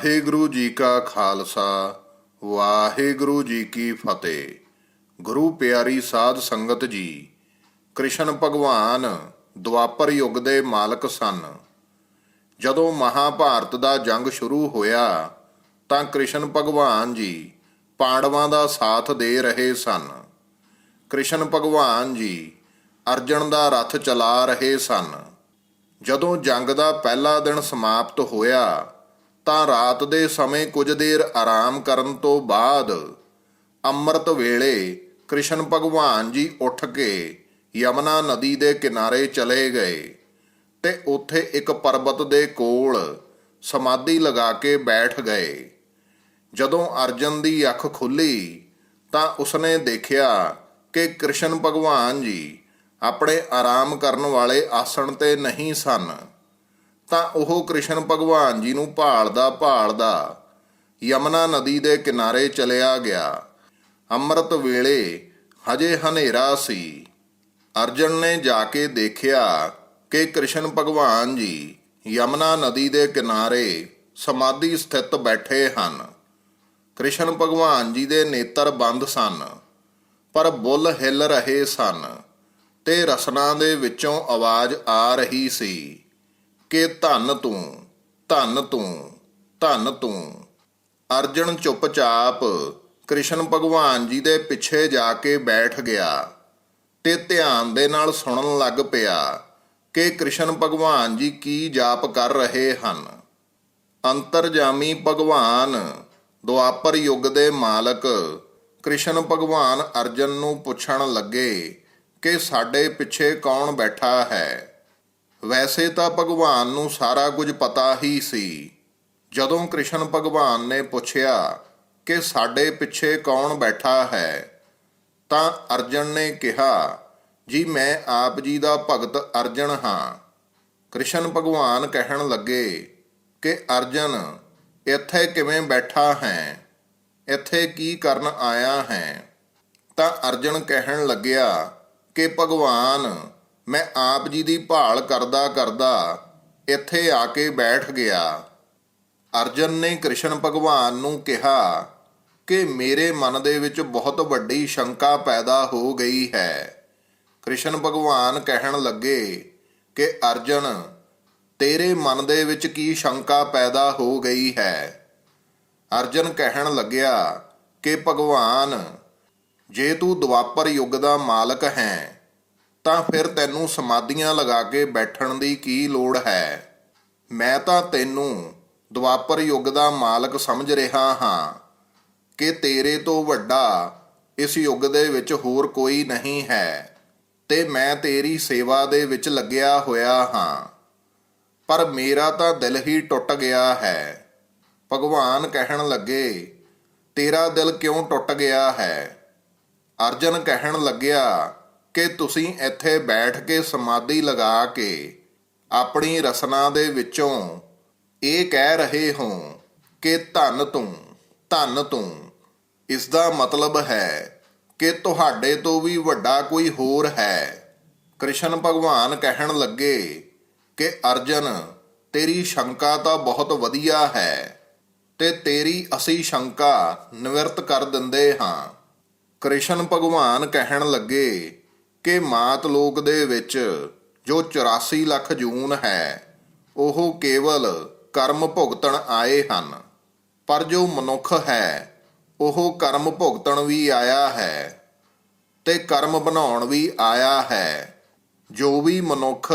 ਵਾਹਿਗੁਰੂ ਜੀ ਕਾ ਖਾਲਸਾ, ਵਾਹਿਗੁਰੂ ਜੀ ਕੀ ਫਤਿਹ। ਗੁਰੂ ਪਿਆਰੀ ਸਾਧ ਸੰਗਤ ਜੀ, ਕ੍ਰਿਸ਼ਨ ਭਗਵਾਨ ਦੁਆਪਰ ਯੁੱਗ ਦੇ ਮਾਲਕ ਸਨ। ਜਦੋਂ ਮਹਾਭਾਰਤ ਦਾ ਜੰਗ ਸ਼ੁਰੂ ਹੋਇਆ, ਤਾਂ ਕ੍ਰਿਸ਼ਨ ਭਗਵਾਨ ਜੀ ਪਾਂਡਵਾਂ ਦਾ ਸਾਥ ਦੇ ਰਹੇ ਸਨ। ਕ੍ਰਿਸ਼ਨ ਭਗਵਾਨ ਜੀ ਅਰਜਨ ਦਾ ਰੱਥ ਚਲਾ ਰਹੇ ਸਨ। ਜਦੋਂ ਜੰਗ ਦਾ ਪਹਿਲਾ ਦਿਨ ਸਮਾਪਤ ਹੋਇਆ ਤਾਂ ਰਾਤ ਦੇ ਸਮੇਂ ਕੁਝ ਦੇਰ ਆਰਾਮ ਕਰਨ ਤੋਂ ਬਾਅਦ ਅੰਮ੍ਰਿਤ ਵੇਲੇ ਕ੍ਰਿਸ਼ਨ ਭਗਵਾਨ ਜੀ ਉੱਠ ਕੇ ਯਮਨਾ ਨਦੀ ਦੇ ਕਿਨਾਰੇ ਚਲੇ ਗਏ ਤੇ ਉੱਥੇ ਇੱਕ ਪਰਬਤ ਦੇ ਕੋਲ ਸਮਾਧੀ ਲਗਾ ਕੇ ਬੈਠ ਗਏ। ਜਦੋਂ ਅਰਜਨ ਦੀ ਅੱਖ ਖੁੱਲੀ ਤਾਂ ਉਸਨੇ ਦੇਖਿਆ ਕਿ ਕ੍ਰਿਸ਼ਨ ਭਗਵਾਨ ਜੀ ਆਪਣੇ ਆਰਾਮ ਕਰਨ ਵਾਲੇ ਆਸਣ ਤੇ ਨਹੀਂ ਸਨ। ਤਾਂ ਉਹ ਕ੍ਰਿਸ਼ਨ ਭਗਵਾਨ ਜੀ ਨੂੰ ਭਾਲਦਾ ਭਾਲਦਾ ਯਮਨਾ ਨਦੀ ਦੇ ਕਿਨਾਰੇ ਚਲਿਆ ਗਿਆ। ਅੰਮ੍ਰਿਤ ਵੇਲੇ ਹਜੇ ਹਨੇਰਾ ਸੀ। ਅਰਜਨ ਨੇ ਜਾ ਕੇ ਦੇਖਿਆ ਕਿ ਕ੍ਰਿਸ਼ਨ ਭਗਵਾਨ ਜੀ ਯਮਨਾ ਨਦੀ ਦੇ ਕਿਨਾਰੇ ਸਮਾਧੀ ਸਥਿਤ ਬੈਠੇ ਹਨ। ਕ੍ਰਿਸ਼ਨ ਭਗਵਾਨ ਜੀ ਦੇ ਨੇਤਰ ਬੰਦ ਸਨ, ਪਰ ਬੁੱਲ ਹਿੱਲ ਰਹੇ ਸਨ ਤੇ ਰਸਨਾ ਦੇ ਵਿੱਚੋਂ ਆਵਾਜ਼ ਆ ਰਹੀ ਸੀ। ਕਿ ਧੰਨ ਤੂੰ ਧੰਨ ਤੂੰ ਧੰਨ ਤੂੰ। ਅਰਜਨ ਚੁੱਪਚਾਪ ਕ੍ਰਿਸ਼ਨ ਭਗਵਾਨ ਜੀ ਦੇ ਪਿੱਛੇ ਜਾ ਕੇ ਬੈਠ ਗਿਆ ਤੇ ਧਿਆਨ ਦੇ ਨਾਲ ਸੁਣਨ ਲੱਗ ਪਿਆ ਕਿ ਕ੍ਰਿਸ਼ਨ ਭਗਵਾਨ ਜੀ ਕੀ ਜਾਪ ਕਰ ਰਹੇ ਹਨ। ਅੰਤਰਜਾਮੀ ਭਗਵਾਨ, ਦੁਆਪਰ ਯੁੱਗ ਦੇ ਮਾਲਕ ਕ੍ਰਿਸ਼ਨ ਭਗਵਾਨ ਅਰਜਨ ਨੂੰ ਪੁੱਛਣ ਲੱਗੇ ਕਿ ਸਾਡੇ ਪਿੱਛੇ ਕੌਣ ਬੈਠਾ ਹੈ? ਵੈਸੇ ਤਾਂ ਭਗਵਾਨ ਨੂੰ ਸਾਰਾ ਕੁਝ ਪਤਾ ਹੀ ਸੀ। ਜਦੋਂ ਕ੍ਰਿਸ਼ਨ ਭਗਵਾਨ ਨੇ ਪੁੱਛਿਆ ਕਿ ਸਾਡੇ ਪਿੱਛੇ ਕੌਣ ਬੈਠਾ ਹੈ, ਤਾਂ ਅਰਜਨ ਨੇ ਕਿਹਾ, ਜੀ, ਮੈਂ ਆਪ ਜੀ ਦਾ ਭਗਤ ਅਰਜਨ ਹਾਂ। ਕ੍ਰਿਸ਼ਨ ਭਗਵਾਨ ਕਹਿਣ ਲੱਗੇ ਕਿ, ਅਰਜਨ, ਇੱਥੇ ਕਿਵੇਂ ਬੈਠਾ ਹੈ? ਇੱਥੇ ਕੀ ਕਰਨ ਆਇਆ ਹੈ? ਤਾਂ ਅਰਜਨ ਕਹਿਣ ਲੱਗਿਆ ਕਿ, ਭਗਵਾਨ ਮੈਂ ਆਪ ਜੀ ਦੀ ਭਾਲ ਕਰਦਾ ਕਰਦਾ ਇੱਥੇ ਆ ਕੇ ਬੈਠ ਗਿਆ। ਅਰਜਨ ਨੇ ਕ੍ਰਿਸ਼ਨ ਭਗਵਾਨ ਨੂੰ ਕਿਹਾ ਕਿ ਮੇਰੇ ਮਨ ਦੇ ਵਿੱਚ ਬਹੁਤ ਵੱਡੀ ਸ਼ੰਕਾ ਪੈਦਾ ਹੋ ਗਈ ਹੈ। ਕ੍ਰਿਸ਼ਨ ਭਗਵਾਨ ਕਹਿਣ ਲੱਗੇ ਕਿ ਅਰਜਨ, ਤੇਰੇ ਮਨ ਦੇ ਵਿੱਚ ਕੀ ਸ਼ੰਕਾ ਪੈਦਾ ਹੋ ਗਈ ਹੈ? ਅਰਜਨ ਕਹਿਣ ਲੱਗਿਆ ਕਿ ਭਗਵਾਨ, ਜੇ ਤੂੰ ਦੁਆਪਰ ਯੁੱਗ ਦਾ ਮਾਲਕ ਹੈ ਤਾਂ ਫਿਰ ਤੈਨੂੰ ਸਮਾਧੀਆਂ ਲਗਾ ਕੇ ਬੈਠਣ ਦੀ ਕੀ ਲੋੜ ਹੈ? ਮੈਂ ਤਾਂ ਤੈਨੂੰ ਦੁਆਪਰ ਯੁੱਗ ਦਾ ਮਾਲਕ ਸਮਝ ਰਿਹਾ ਹਾਂ ਕਿ ਤੇਰੇ ਤੋਂ ਵੱਡਾ ਇਸ ਯੁੱਗ ਦੇ ਵਿੱਚ ਹੋਰ ਕੋਈ ਨਹੀਂ ਹੈ ਤੇ ਮੈਂ ਤੇਰੀ ਸੇਵਾ ਦੇ ਵਿੱਚ ਲੱਗਿਆ ਹੋਇਆ ਹਾਂ। ਪਰ ਮੇਰਾ ਤਾਂ ਦਿਲ ਹੀ ਟੁੱਟ ਗਿਆ ਹੈ। ਭਗਵਾਨ ਕਹਿਣ ਲੱਗੇ, ਤੇਰਾ ਦਿਲ ਕਿਉਂ ਟੁੱਟ ਗਿਆ ਹੈ? ਅਰਜਨ ਕਹਿਣ ਲੱਗਿਆ ਕਿ ਤੁਸੀਂ ਇੱਥੇ ਬੈਠ ਕੇ ਸਮਾਧੀ ਲਗਾ ਕੇ ਆਪਣੀ ਰਸਨਾ ਦੇ ਵਿੱਚੋਂ ਇਹ ਕਹਿ ਰਹੇ ਹੋ ਕਿ ਧੰਨ ਤੂੰ ਧੰਨ ਤੂੰ। ਇਸ ਦਾ ਮਤਲਬ ਹੈ ਕਿ ਤੁਹਾਡੇ ਤੋਂ ਵੀ ਵੱਡਾ ਕੋਈ ਹੋਰ ਹੈ। ਕ੍ਰਿਸ਼ਨ ਭਗਵਾਨ ਕਹਿਣ ਲੱਗੇ ਕਿ ਅਰਜਨ, ਤੇਰੀ ਸ਼ੰਕਾ ਤਾਂ ਬਹੁਤ ਵਧੀਆ ਹੈ ਤੇ ਤੇਰੀ ਅਸੀਂ ਸ਼ੰਕਾ ਨਿਵਰਤ ਕਰ ਦਿੰਦੇ ਹਾਂ। ਕ੍ਰਿਸ਼ਨ ਭਗਵਾਨ ਕਹਿਣ ਲੱਗੇ ਕਿ ਮਾਤ ਲੋਕ ਦੇ ਵਿੱਚ ਜੋ 84 ਲੱਖ ਜੂਨ ਹੈ, ਉਹ ਕੇਵਲ ਕਰਮ ਭੁਗਤਣ ਆਏ ਹਨ। ਪਰ ਜੋ ਮਨੁੱਖ ਹੈ, ਉਹ ਕਰਮ ਭੁਗਤਣ ਵੀ ਆਇਆ ਹੈ ਤੇ ਕਰਮ ਬਣਾਉਣ ਵੀ ਆਇਆ ਹੈ। ਜੋ ਵੀ ਮਨੁੱਖ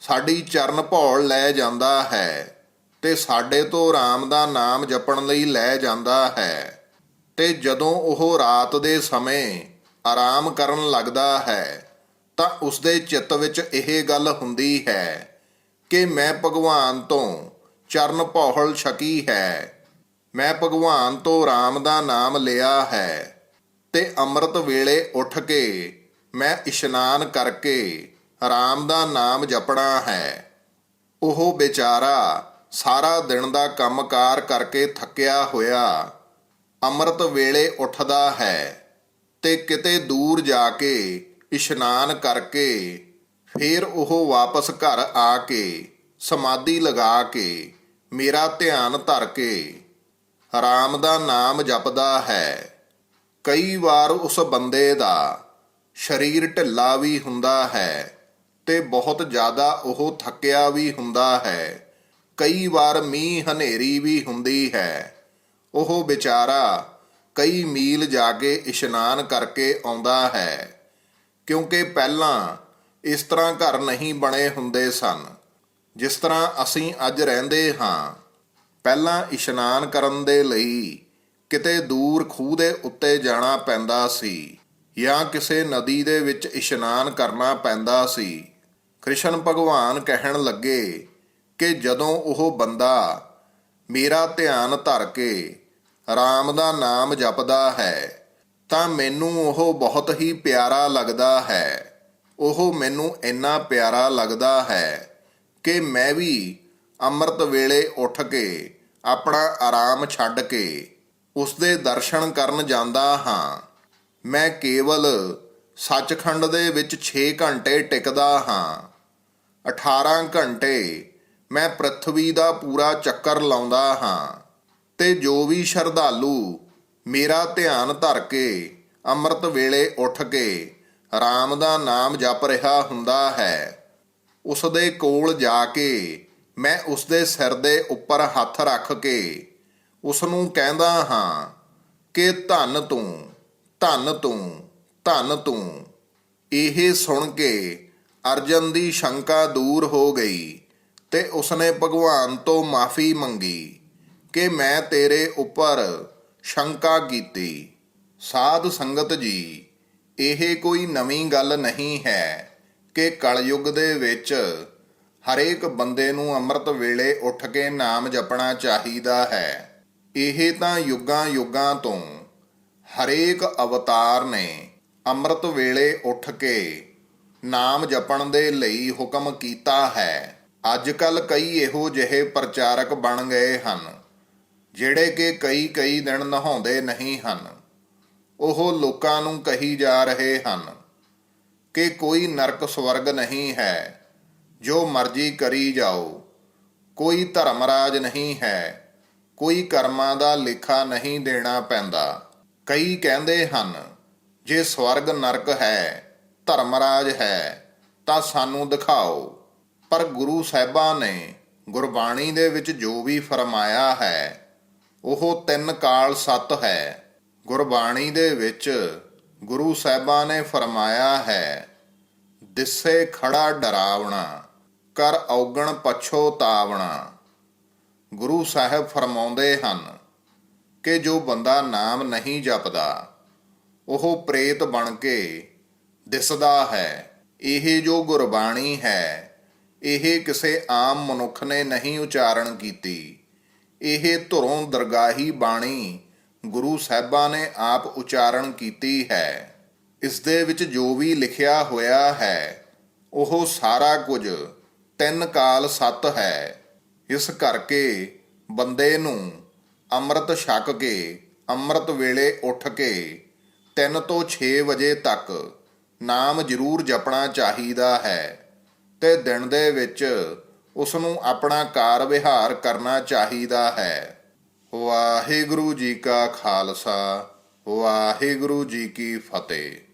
ਸਾਡੀ ਚਰਨ ਭੌਲ ਲੈ ਜਾਂਦਾ ਹੈ ਤੇ ਸਾਡੇ ਤੋਂ ਰਾਮ ਦਾ ਨਾਮ ਜਪਣ ਲਈ ਲੈ ਜਾਂਦਾ ਹੈ ਤੇ ਜਦੋਂ ਉਹ ਰਾਤ ਦੇ ਸਮੇਂ ਆਰਾਮ ਕਰਨ ਲੱਗਦਾ ਹੈ, ਤਾਂ ਉਸ ਦੇ ਚਿੱਤ ਵਿੱਚ ਇਹ ਗੱਲ ਹੁੰਦੀ ਹੈ ਕਿ ਮੈਂ ਭਗਵਾਨ ਤੋਂ ਚਰਨ ਪੌਹਲ ਛਕੀ ਹੈ। ਮੈਂ ਭਗਵਾਨ ਤੋਂ ਰਾਮ ਦਾ ਨਾਮ ਲਿਆ ਹੈ ਤੇ ਅੰਮ੍ਰਿਤ ਵੇਲੇ ਉੱਠ ਕੇ ਮੈਂ ਇਸ਼ਨਾਨ ਕਰਕੇ ਰਾਮ ਦਾ ਨਾਮ ਜਪਣਾ ਹੈ। ਉਹ ਵਿਚਾਰਾ ਸਾਰਾ ਦਿਨ ਦਾ ਕੰਮਕਾਰ ਕਰਕੇ ਥੱਕਿਆ ਹੋਇਆ ਅੰਮ੍ਰਿਤ ਵੇਲੇ ਉੱਠਦਾ ਹੈ। ਤੇ ਕਿਤੇ ਦੂਰ ਜਾ ਕੇ ਇਸ਼ਨਾਨ ਕਰਕੇ ਫਿਰ ਉਹ ਵਾਪਸ ਘਰ ਆ ਕੇ ਸਮਾਧੀ ਲਗਾ ਕੇ ਮੇਰਾ ਧਿਆਨ ਧਰ ਕੇ ਰਾਮ ਦਾ ਨਾਮ ਜਪਦਾ ਹੈ। ਕਈ ਵਾਰ ਉਸ ਬੰਦੇ ਦਾ ਸਰੀਰ ਢਿੱਲਾ ਵੀ ਹੁੰਦਾ ਹੈ ਤੇ ਬਹੁਤ ਜ਼ਿਆਦਾ ਉਹ ਥੱਕਿਆ ਵੀ ਹੁੰਦਾ ਹੈ। ਕਈ ਵਾਰ ਮੀਂਹ ਹਨੇਰੀ ਵੀ ਹੁੰਦੀ ਹੈ। ਉਹ ਵਿਚਾਰਾ ਕਈ ਮੀਲ ਜਾ ਕੇ ਇਸ਼ਨਾਨ ਕਰਕੇ ਆਉਂਦਾ ਹੈ, ਕਿਉਂਕਿ ਪਹਿਲਾਂ ਇਸ ਤਰ੍ਹਾਂ ਘਰ ਨਹੀਂ ਬਣੇ ਹੁੰਦੇ ਸਨ। ਜਿਸ ਤਰ੍ਹਾਂ ਅਸੀਂ ਅੱਜ ਰਹਿੰਦੇ ਹਾਂ, ਪਹਿਲਾਂ ਇਸ਼ਨਾਨ ਕਰਨ ਦੇ ਲਈ ਕਿਤੇ ਦੂਰ ਖੂਹ ਦੇ ਉੱਤੇ ਜਾਣਾ ਪੈਂਦਾ ਸੀ ਜਾਂ ਕਿਸੇ ਨਦੀ ਦੇ ਵਿੱਚ ਇਸ਼ਨਾਨ ਕਰਨਾ ਪੈਂਦਾ ਸੀ। ਕ੍ਰਿਸ਼ਨ ਭਗਵਾਨ ਕਹਿਣ ਲੱਗੇ ਕਿ ਜਦੋਂ ਉਹ ਬੰਦਾ ਮੇਰਾ ਧਿਆਨ ਧਰ ਕੇ RAM ਦਾ ਨਾਮ ਜਪਦਾ ਹੈ, ਤਾਂ ਮੈਨੂੰ ਉਹ ਬਹੁਤ ਹੀ ਪਿਆਰਾ ਲੱਗਦਾ ਹੈ। ਉਹ ਮੈਨੂੰ ਇੰਨਾ ਪਿਆਰਾ ਲੱਗਦਾ ਹੈ ਕਿ ਮੈਂ ਵੀ ਅੰਮ੍ਰਿਤ ਵੇਲੇ ਉੱਠ ਕੇ ਆਪਣਾ ਆਰਾਮ ਛੱਡ ਕੇ ਉਸ ਦੇ ਦਰਸ਼ਨ ਕਰਨ ਜਾਂਦਾ ਹਾਂ। ਮੈਂ ਕੇਵਲ ਸੱਚਖੰਡ ਦੇ ਵਿੱਚ 6 ਘੰਟੇ ਟਿਕਦਾ ਹਾਂ। 18 ਘੰਟੇ ਮੈਂ ਪ੍ਰithvi ਦਾ ਪੂਰਾ ਚੱਕਰ ਲਾਉਂਦਾ ਹਾਂ। ਤੇ ਜੋ ਵੀ ਸ਼ਰਧਾਲੂ ਮੇਰਾ ਧਿਆਨ ਧਰ ਕੇ ਅੰਮ੍ਰਿਤ ਵੇਲੇ ਉੱਠ ਕੇ RAM ਦਾ ਨਾਮ ਜਪ ਰਿਹਾ ਹੁੰਦਾ ਹੈ ਉਸ ਦੇ ਕੋਲ ਜਾ ਕੇ ਮੈਂ ਉਸ ਦੇ ਸਿਰ ਦੇ ਉੱਪਰ ਹੱਥ ਰੱਖ ਕੇ ਉਸ ਨੂੰ ਕਹਿੰਦਾ ਹਾਂ ਕਿ ਧੰਨ ਤੂੰ ਧੰਨ ਤੂੰ ਧੰਨ ਤੂੰ। ਇਹ ਸੁਣ ਕੇ ਅਰਜਨ ਦੀ ਸ਼ੰਕਾ ਦੂਰ ਹੋ ਗਈ ਤੇ ਉਸਨੇ ਭਗਵਾਨ ਤੋਂ ਮਾਫੀ ਮੰਗੀ। ਕਿ ਮੈਂ ਤੇਰੇ ਉੱਪਰ ਸ਼ੰਕਾ ਕੀਤੀ। ਸਾਧ ਸੰਗਤ ਜੀ, ਇਹ ਕੋਈ ਨਵੀਂ ਗੱਲ ਨਹੀਂ ਹੈ ਕਿ ਕਲਯੁਗ ਦੇ ਵਿੱਚ ਹਰੇਕ ਬੰਦੇ ਨੂੰ ਅੰਮ੍ਰਿਤ ਵੇਲੇ ਉੱਠ ਕੇ ਨਾਮ ਜਪਣਾ ਚਾਹੀਦਾ ਹੈ। ਇਹ ਤਾਂ ਯੁੱਗਾਂ ਯੁੱਗਾਂ ਤੋਂ ਹਰੇਕ ਅਵਤਾਰ ਨੇ ਅੰਮ੍ਰਿਤ ਵੇਲੇ ਉੱਠ ਕੇ ਨਾਮ ਜਪਣ ਦੇ ਲਈ ਹੁਕਮ ਕੀਤਾ ਹੈ। ਅੱਜ ਕੱਲ ਕਈ ਇਹੋ ਜਿਹੇ ਪ੍ਰਚਾਰਕ ਬਣ ਗਏ ਹਨ। ਜਿਹੜੇ ਕਿ ਕਈ ਕਈ ਦਿਨ ਨਹਾਉਂਦੇ ਨਹੀਂ ਹਨ, ਉਹ ਲੋਕਾਂ ਨੂੰ ਕਹੀ ਜਾ ਰਹੇ ਹਨ ਕਿ ਕੋਈ ਨਰਕ ਸਵਰਗ ਨਹੀਂ ਹੈ, ਜੋ ਮਰਜ਼ੀ ਕਰੀ ਜਾਓ, ਕੋਈ ਧਰਮ ਰਾਜ ਨਹੀਂ ਹੈ, ਕੋਈ ਕਰਮਾਂ ਦਾ ਲੇਖਾ ਨਹੀਂ ਦੇਣਾ ਪੈਂਦਾ। ਕਈ ਕਹਿੰਦੇ ਹਨ, ਜੇ ਸਵਰਗ ਨਰਕ ਹੈ ਧਰਮ ਰਾਜ ਹੈ, ਤਾਂ ਸਾਨੂੰ ਦਿਖਾਓ। ਪਰ ਗੁਰੂ ਸਾਹਿਬਾਂ ਨੇ ਗੁਰਬਾਣੀ ਦੇ ਵਿੱਚ ਜੋ ਵੀ ਫਰਮਾਇਆ ਹੈ ਉਹ ਤਿੰਨ ਕਾਲ ਸਤ ਹੈ। ਗੁਰਬਾਣੀ ਦੇ ਵਿੱਚ ਗੁਰੂ ਸਾਹਿਬਾਂ ਨੇ ਫਰਮਾਇਆ ਹੈ, ਦਿਸੇ ਖੜਾ ਡਰਾਵਣਾ, ਕਰ ਔਗਣ ਪਛੋਤਾਵਣਾ ਗੁਰੂ ਸਾਹਿਬ ਫਰਮਾਉਂਦੇ ਹਨ ਕਿ ਜੋ ਬੰਦਾ ਨਾਮ ਨਹੀਂ ਜਪਦਾ, ਉਹ ਪ੍ਰੇਤ ਬਣ ਕੇ ਦਿਸਦਾ ਹੈ। ਇਹ ਜੋ ਗੁਰਬਾਣੀ ਹੈ, ਇਹ ਕਿਸੇ ਆਮ ਮਨੁੱਖ ਨੇ ਨਹੀਂ ਉਚਾਰਨ ਕੀਤੀ। ਇਹ ਧੁਰੋਂ ਦਰਗਾਹੀ ਬਾਣੀ ਗੁਰੂ ਸਾਹਿਬਾਂ ਨੇ ਆਪ ਉਚਾਰਨ ਕੀਤੀ ਹੈ। ਇਸ ਦੇ ਵਿੱਚ ਜੋ ਵੀ ਲਿਖਿਆ ਹੋਇਆ ਹੈ, ਉਹ ਸਾਰਾ ਕੁਝ ਤਿੰਨ ਕਾਲ ਸਤ ਹੈ। ਇਸ ਕਰਕੇ ਬੰਦੇ ਨੂੰ ਅੰਮ੍ਰਿਤ ਛਕ ਕੇ, ਅੰਮ੍ਰਿਤ ਵੇਲੇ ਉੱਠ ਕੇ 3 ਤੋਂ 6 ਵਜੇ ਤੱਕ ਨਾਮ ਜ਼ਰੂਰ ਜਪਣਾ ਚਾਹੀਦਾ ਹੈ ਤੇ ਦਿਨ ਦੇ ਵਿੱਚ ਉਸ ਨੂੰ ਆਪਣਾ ਕਾਰ ਵਿਹਾਰ ਕਰਨਾ ਚਾਹੀਦਾ ਹੈ। ਵਾਹਿਗੁਰੂ ਜੀ ਕਾ ਖਾਲਸਾ, ਵਾਹਿਗੁਰੂ ਜੀ ਕੀ ਫਤਿਹ।